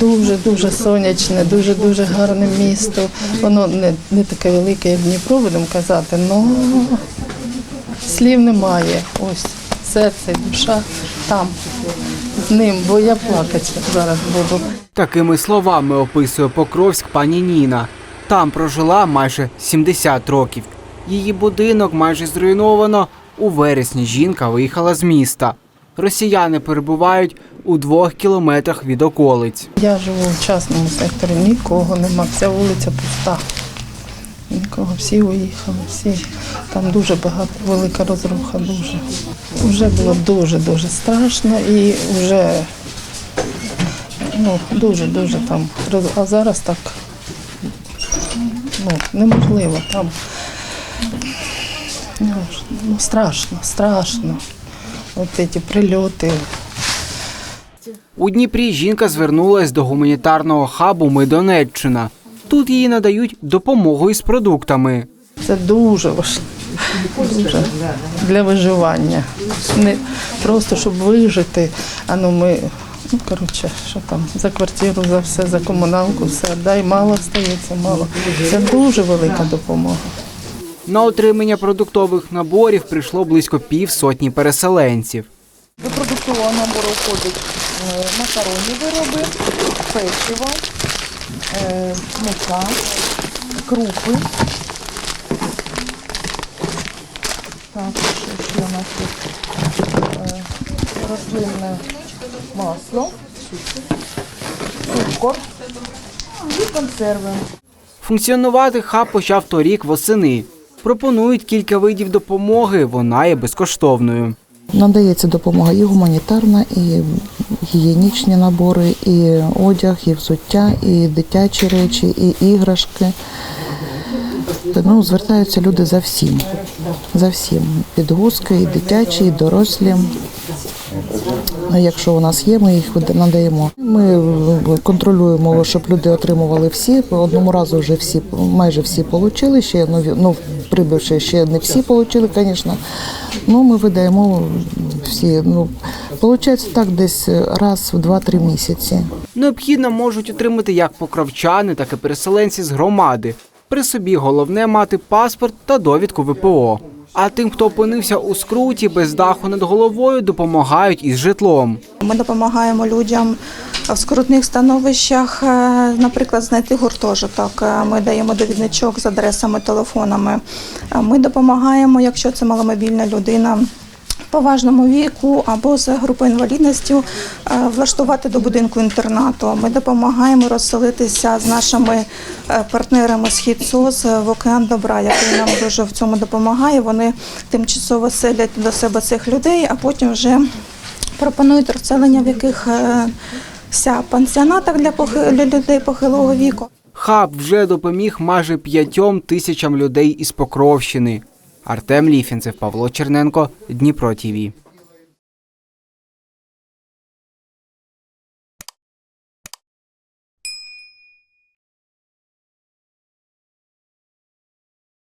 Дуже дуже сонячне, дуже дуже гарне місто. Воно не, не таке велике, як Дніпро, будемо казати, але слів немає. Ось серце, душа там з ним, бо я плакати зараз буду. Такими словами описує Покровськ пані Ніна. Там прожила майже 70 років. Її будинок майже зруйновано. У вересні жінка виїхала з міста. Росіяни перебувають у двох кілометрах від околиць. Я живу в частному секторі, нікого нема, вся вулиця пуста. Нікого, всі уїхали, всі. Там дуже багато, велика розруха, дуже. Вже було дуже-дуже страшно і вже ну, дуже-дуже там. А зараз так ну, неможливо там. Ну, страшно, страшно. От ці прильоти. У Дніпрі жінка звернулась до гуманітарного хабу Ми Донеччина. Тут їй надають допомогу із продуктами. Це дуже важливо. Дуже для виживання. Не просто щоб вижити. А ну ми, ну коротше, що там, за квартиру, за все, за комуналку, все. Дай мало стається, мало. Це дуже велика допомога. На отримання продуктових наборів прийшло близько півсотні переселенців. До продуктового набору входять е, макаронні вироби, печиво, е, мука, крупи. Так, ще у нас тут е, рослинне масло, цукор і консерви. Функціонувати хаб почав торік восени. Пропонують кілька видів допомоги, вона є безкоштовною. Надається допомога і гуманітарна, і гігієнічні набори, і одяг, і взуття, і дитячі речі, і іграшки. Ну, звертаються люди за всім. За всім. Підгузки, і дитячі, і дорослі. Якщо у нас є, ми їх надаємо. Ми контролюємо, щоб люди отримували всі. По одному разу вже всі, майже всі отримали. Ще нові, ну, прибивши, ще не всі отримали, звісно. Ну, ми видаємо всі. Ну, виходить так десь раз в 2-3 місяці. Необхідно можуть отримати як покровчани, так і переселенці з громади. При собі головне мати паспорт та довідку ВПО. А тим, хто опинився у скруті без даху над головою, допомагають із житлом. Ми допомагаємо людям в скрутних становищах, е, наприклад, знайти гуртожиток. Е, Ми даємо довідничок з адресами, телефонами. Е, Ми допомагаємо, якщо це маломобільна людина. Поважному віку або з групою інвалідності е, влаштувати до будинку інтернату. Ми допомагаємо розселитися з нашими е, партнерами Схід СОС в океан добра, який нам дуже в цьому допомагає. Вони тимчасово селять до себе цих людей, а потім вже пропонують розселення в яких е, пансіонатах для людей похилого віку. Хаб вже допоміг майже п'ятьом тисячам людей із Покровщини. Артем Ліфінцев, Павло Черненко, Дніпро ТІВІ.